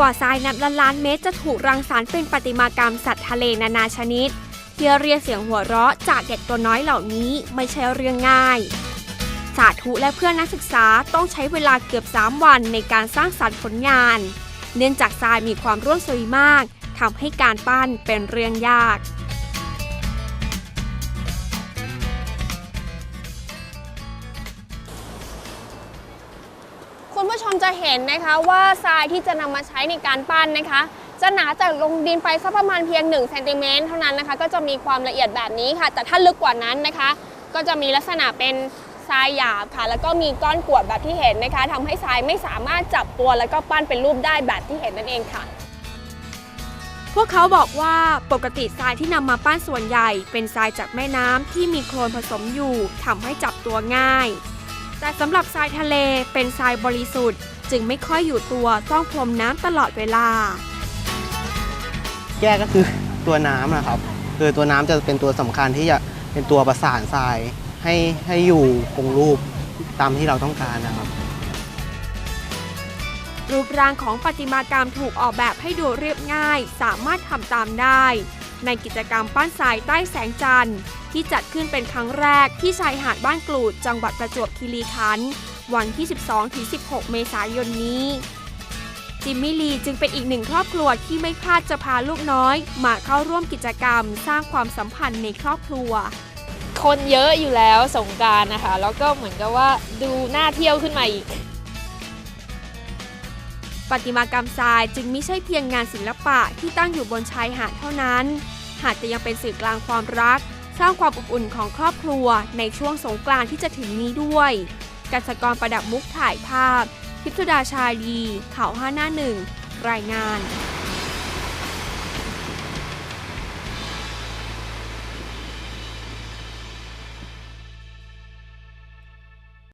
กว่าทรายนับล้านล้านเมตรจะถูกรังสรรค์เป็นประติมากรรมสัตว์ทะเลนานาชนิดที่เรียกเสียงหัวเราะจากเด็กตัวน้อยเหล่านี้ไม่ใช่เรื่องง่าย สาธุและเพื่อนนักศึกษาต้องใช้เวลาเกือบ 3 วันในการสร้างสรรค์ผลงาน เนื่องจากทรายมีความร่วนซุยมากทำให้การปั้นเป็นเรื่องยาก คุณผู้ชมจะเห็นนะคะว่าทรายที่จะนำมาใช้ในการปั้นนะคะ จะหนาจากลงดินไปสักประมาณเพียง1เซนติเมตรเท่านั้นนะคะ ก็จะมีความละเอียดแบบนี้ค่ะ แต่ถ้าลึกกว่านั้นนะคะ ก็จะมีลักษณะเป็นทรายหยาบค่ะ แล้วก็มีก้อนกรวดแบบที่เห็นนะคะทำให้ทรายไม่สามารถจับตัวแล้วก็ปั้นเป็นรูปได้แบบที่เห็นนั่นเองค่ะ พวกเขาบอกว่าปกติทรายที่นำมาปั้นส่วนใหญ่ เป็นทรายจากแม่น้ำที่มีโคลนผสมอยู่ทำให้จับตัวง่าย แต่สำหรับทรายทะเลเป็นทรายบริสุทธิ์ จึงไม่ค่อยอยู่ตัวต้องพรมน้ำตลอดเวลาแยกก็คือตัวน้ำนะครับคือตัวน้ำจะเป็นตัวสำคัญที่จะเป็นตัวประสานทรายให้ให้อยู่คงรูปตามที่เราต้องการนะครับ รูปร่างของประติมากรรมถูกออกแบบให้ดูเรียบง่าย สามารถทำตามได้ ในกิจกรรมปั้นทรายใต้แสงจันทร์ ที่จัดขึ้นเป็นครั้งแรกที่ชายหาดบ้านกลูดจังหวัดประจวบคีรีขันธ์วันที่ 12-16 เมษายนนี้จิมมี่ลีจึงเป็นอีกหนึ่งครอบครัวที่ไม่พลาดจะพาลูกน้อย มาเข้าร่วมกิจกรรม สร้างความสัมพันธ์ในครอบครัว คนเยอะอยู่แล้วสงการนะคะ แล้วก็เหมือนกับว่าดูน่าเที่ยวขึ้นมาอีก ปฏิมากรรมทรายจึงไม่ใช่เพียงงานศิลปะที่ตั้งอยู่บนชายหาดเท่านั้น หาดจะยังเป็นสื่อกลางความรัก สร้างความอบอุ่นของครอบครัวในช่วงสงกรานต์ที่จะถึงนี้ด้วย กัศกรประดับมุกถ่ายภาพทิพย์สุดาชาลี ข่าวห้าหน้าหนึ่ง รายงาน